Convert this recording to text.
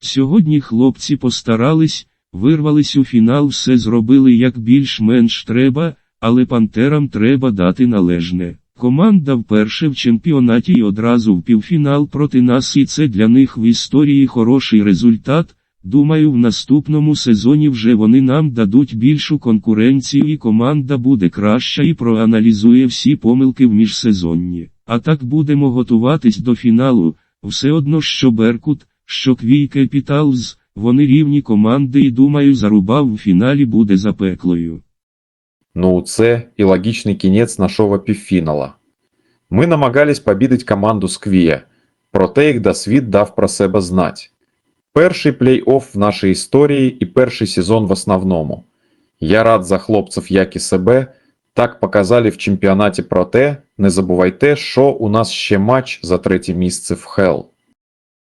Сьогодні хлопці постарались, вирвались у фінал, все зробили як більш-менш треба, але пантерам треба дати належне. Команда вперше в чемпіонаті і одразу в півфінал проти нас і це для них в історії хороший результат. Думаю, в наступному сезоні вже вони нам дадуть більшу конкуренцію і команда буде краща і проаналізує всі помилки в міжсезонні. А так будемо готуватись до фіналу, все одно що Беркут, що Квій Кепіталз, вони рівні команди і думаю зарубав в фіналі буде запеклою. Ну, це і логічний кінець нашого півфінала. Ми намагались побідить команду Сквія, проте їх досвід дав про себе знать. Перший плей-офф в нашій історії і перший сезон в основному. Я рад за хлопців, як і себе. Так показали в чемпіонаті проте, не забувайте, що у нас ще матч за третє місце в Хел.